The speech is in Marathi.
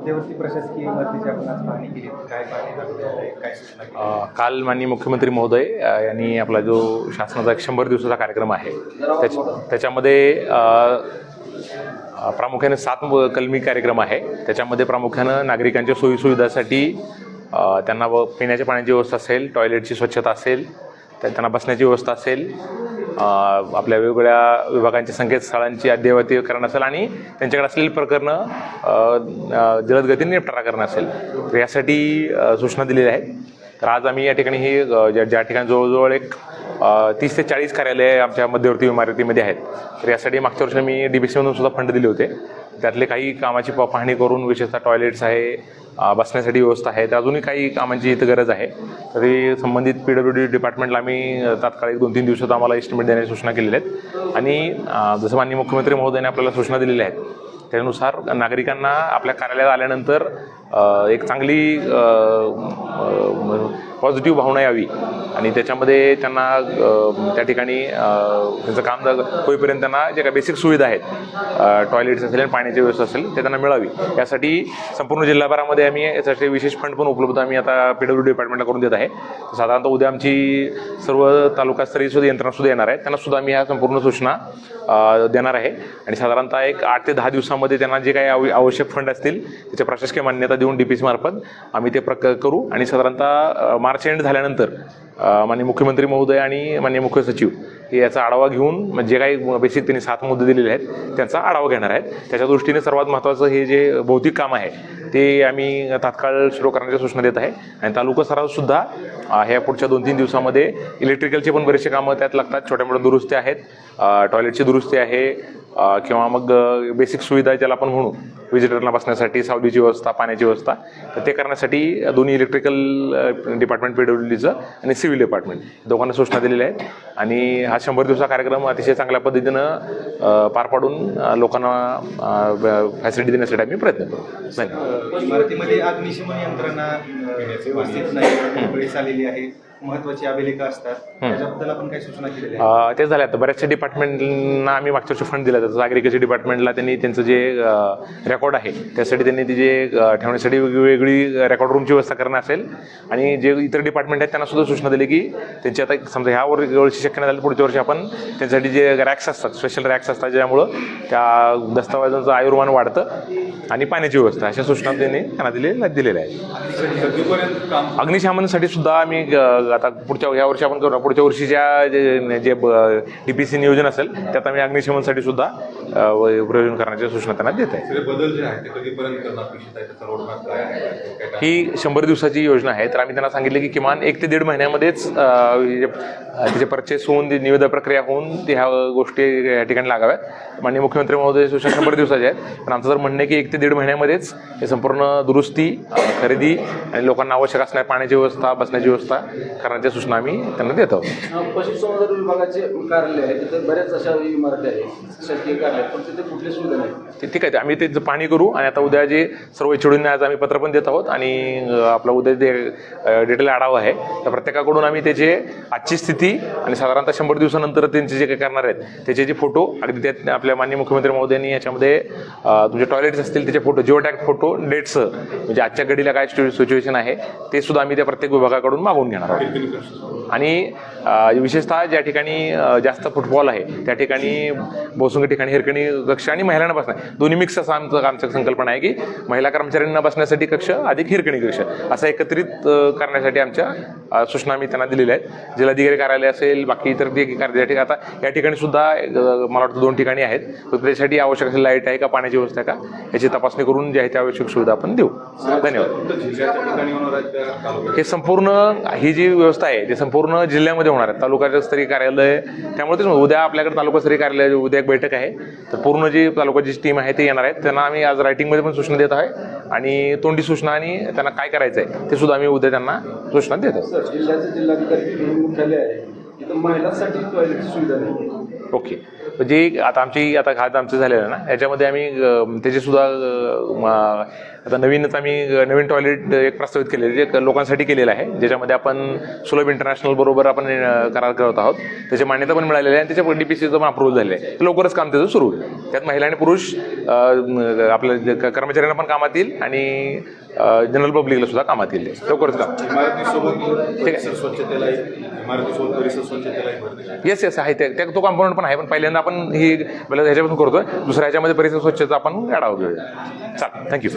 मध्यवर्ती प्रशासकीय इमारतीची आपण आज पाहणी केली. काय पाहणी काय सूचना काल? माननीय मुख्यमंत्री महोदय यांनी आपला जो शासनाचा एक शंभर दिवसाचा कार्यक्रम आहे त्याच्या त्याच्यामध्ये प्रामुख्याने सात कलमी कार्यक्रम आहे. त्याच्यामध्ये प्रामुख्यानं नागरिकांच्या सोयीसुविधासाठी त्यांना व पिण्याच्या पाण्याची व्यवस्था असेल टॉयलेटची स्वच्छता असेल त्यांना बसण्याची व्यवस्था असेल आपल्या वेगवेगळ्या विभागांच्या संकेतस्थळांची अद्ययावतीकरण असेल आणि त्यांच्याकडे असलेली प्रकरणं जलदगतीने जलद गतीने निपटारा करणं असेल. तर यासाठी सूचना दिलेल्या आहेत. तर आज आम्ही या ठिकाणी ही ज्या ज्या ठिकाणी जवळजवळ एक तीस ते चाळीस कार्यालय आमच्या मध्यवर्ती इमारतीमध्ये आहेत. तर यासाठी मागच्या वर्षी मी डी बी सीमधून सुद्धा फंड दिले होते. त्यातले काही कामाची प- पाहणी करून विशेषतः टॉयलेट्स आहे बसण्यासाठी व्यवस्था आहे. तर अजूनही काही कामांची इथं गरज आहे. तरी संबंधित पी डब्ल्यू डी डिपार्टमेंटला आम्ही अ, तात्काळ दोन तीन दिवसात आम्हाला एस्टिमेट देण्याची सूचना केलेल्या आहेत. आणि जसं माननीय मुख्यमंत्री महोदयाने आपल्याला सूचना दिलेल्या आहेत त्यानुसार नागरिकांना आपल्या कार्यालयात आल्यानंतर एक चांगली पॉझिटिव्ह भावना यावी. आणि त्याच्यामध्ये त्यांना त्या ठिकाणी त्यांचं काम होईपर्यंत त्यांना जे काही बेसिक सुविधा आहेत टॉयलेट्स असेल आणि पाण्याची व्यवस्था असेल ते त्यांना मिळावी. यासाठी संपूर्ण जिल्हाभरामध्ये आम्ही यासाठी विशेष फंड पण उपलब्ध आम्ही आता पी डब्ल्यू डिपार्टमेंटला करून देत आहे. साधारणतः उद्या आमची सर्व तालुकास्तरीय सुद्धा यंत्रणा सुद्धा येणार आहे. त्यांना सुद्धा आम्ही ह्या संपूर्ण सूचना देणार आहे. आणि साधारणतः एक आठ ते दहा दिवसामध्ये त्यांना जे काही आवश्यक फंड असतील त्याच्या प्रशासकीय मान्यता देऊन डी पी सी मार्फत आम्ही ते प्रक करू. आणि साधारणतः मार्च एंड झाल्यानंतर माननीय मुख्यमंत्री महोदय आणि माननीय मुख्य सचिव हे याचा आढावा घेऊन म्हणजे जे काही बेसिक त्यांनी सात मुद्दे दिलेले आहेत त्यांचा आढावा घेणार आहेत. त्याच्या दृष्टीने सर्वात महत्त्वाचं हे जे भौतिक काम आहे ते आम्ही तात्काळ सुरू करण्याच्या सूचना देत आहे. आणि तालुका सरावसुद्धा ह्या पुढच्या दोन तीन दिवसामध्ये इलेक्ट्रिकलचे पण बरेचसे कामं त्यात लागतात. छोट्या मोठ्या दुरुस्ती आहेत टॉयलेटची दुरुस्ती आहे. किंवा मग बेसिक सुविधा ज्याला आपण म्हणू व्हिजिटरला बसण्यासाठी सावलीची व्यवस्था पाण्याची व्यवस्था तर ते करण्यासाठी दोन्ही इलेक्ट्रिकल डिपार्टमेंट पी डब्ल्यू डीचं आणि सिव्हिल डिपार्टमेंट दोघांना सूचना दिलेल्या आहेत. आणि हा शंभर दिवसा कार्यक्रम अतिशय चांगल्या पद्धतीनं पार पाडून लोकांना फॅसिलिटी देण्यासाठी आम्ही प्रयत्न करू. धन्यवाद. महत्वाची अभिलेखा असतात. त्याच्याबद्दल आपण काही सूचना केलेल्या आहेत. अ, ते झाले आता. बऱ्याचशा डिपार्टमेंटना आम्ही मागच्या वर्षी फंड दिला त्याचं ॲग्रिकल्चर डिपार्टमेंटला त्यांनी त्यांचं जे रेकॉर्ड आहे त्यासाठी त्यांनी ती जे ठेवण्यासाठी वेगवेगळी रेकॉर्ड रूमची व्यवस्था करणं असेल. आणि जे इतर डिपार्टमेंट आहेत त्यांना सुद्धा सूचना दिली की त्यांची आता समजा ह्या वर वर्षी शक्य नाही झालं पुढच्या वर्षी आपण त्यांच्यासाठी जे रॅक्स असतात स्पेशल रॅक्स असतात ज्यामुळं त्या दस्तावेजांचं आयुर्मान वाढतं आणि पाण्याची व्यवस्था. अशा सूचना त्यांनी त्यांना दिलेल्या दिलेल्या आहेत. अग्निशमनासाठी सुद्धा आम्ही आता पुढच्या या वर्षी आपण करू पुढच्या वर्षीच्या जे जे डी पी सी नियोजन असेल त्यात आम्ही अग्निशमनसाठी सुद्धा प्रयोजन करण्याच्या सूचना त्यांना देत आहे ही शंभर दिवसाची योजना आहे तर आम्ही त्यांना सांगितले की किमान एक ते दीड महिन्यामध्येच तिचे परचेस होऊन ती निविदा प्रक्रिया होऊन ह्या गोष्टी या ठिकाणी लागाव्यात माननीय मुख्यमंत्री महोदय सूचना शंभर दिवसाचे आहेत पण आमचं जर म्हणणं आहे की एक ते दीड महिन्यामध्येच हे संपूर्ण दुरुस्ती खरेदी आणि लोकांना आवश्यक असणाऱ्या पाण्याची व्यवस्था बसण्याची व्यवस्था करण्याच्या सूचना आम्ही त्यांना देत आहोत. पशुसंवर्धन विभागाचे कार्यालय आहे तिथे बऱ्याच अशा इमारती आहेत शासकीय कार्यालय पण तिथे कुठली सुविधा नाही. ते ठीक आहे ते आम्ही त्याचं पाणी करू आणि आता उद्या जे सर्व एचओडींना आज आम्ही पत्र पण देत आहोत आणि अ, आपला उद्या जे डिटेल आढावा आहे त्या प्रत्येकाकडून आम्ही त्याचे आजची स्थिती आणि साधारणतः शंभर दिवसानंतर त्यांचे जे काही करणार आहेत त्याचे जे फोटो अगदी त्यात आपल्या माननीय मुख्यमंत्री महोदयांनी याच्यामध्ये अ, तुमचे टॉयलेट्स असतील त्याचे photo geo tag photo dates म्हणजे आजच्या घडीला काय सिच्युएशन आहे ते सुद्धा आम्ही त्या प्रत्येक विभागाकडून मागवून घेणार आहोत. Anthony Francisco. आणि विशेषतः ज्या ठिकाणी जास्त फुटबॉल आहे त्या ठिकाणी बहुसंख्य ठिकाणी हिरकणी कक्ष आणि महिलांना बसणार दोन्ही मिक्स असं आमचं आमचं संकल्पना आहे की महिला कर्मचाऱ्यांना बसण्यासाठी कक्ष अधिक हिरकणी कक्ष. असं एकत्रित करण्यासाठी आमच्या सूचना आम्ही त्यांना दिलेल्या आहेत. जिल्हाधिकारी कार्यालय असेल बाकी इतर जे कार्य ठिकाणी आता या ठिकाणी सुद्धा मला वाटतं दोन ठिकाणी आहेत. तर त्याच्यासाठी आवश्यक असेल लाइट आहे का पाण्याची व्यवस्था आहे का याची तपासणी करून जे आहे त्या आवश्यक सुविधा आपण देऊ. धन्यवाद. हे संपूर्ण ही जी व्यवस्था आहे ती संपूर्ण पूर्ण जिल्ह्यामध्ये होणार आहे. तालुका स्तरीय कार्यालय त्यामुळे तेच उद्या आपल्याकडे तालुकास्तरीय कार्यालय उद्या एक बैठक आहे. तर पूर्ण जी तालुक्याची टीम आहे ते येणार आहेत. त्यांना आम्ही आज रायटिंगमध्ये पण सूचना देत आहे. आणि तोंडी सूचना आणि त्यांना काय करायचं आहे ते सुद्धा आम्ही उद्या त्यांना सूचना देत आहोत जिल्ह्याचे जिल्हाधिकारी मुख्यालय आहे. तिथं महिलांसाठी टॉयलेटची सुविधा नाही. ओके. म्हणजे आता आमची आता खात आमचं झालेलं आहे ना याच्यामध्ये आम्ही त्याचे सुद्धा आता नवीनच आम्ही नवीन टॉयलेट एक प्रस्तावित केलेलं जे लोकांसाठी केलेलं आहे ज्याच्यामध्ये आपण सुलभ इंटरनॅशनल बरोबर आपण करार करत आहोत. त्याची मान्यता पण मिळालेली आहे आणि त्याच्या डीपीसीचं पण अप्रूव्हल झालेलं आहे. लवकरच काम त्याचं सुरू होईल. त्यात महिला आणि पुरुष आपल्या कर्मचाऱ्यांना पण कामात येईल आणि जनरल पब्लिकला सुद्धा कामात येईल. लवकरच काम. ठीक आहे. येस येस आहे. ते त्या- तो कॉम्पोनंट पण आहे पण पहिल्यांदा आपण ही ह्याच्यापासून करतोय. दुसऱ्या ह्याच्यामध्ये परिसर स्वच्छता आपण गाडावं घेऊया चालेल. थँक्यू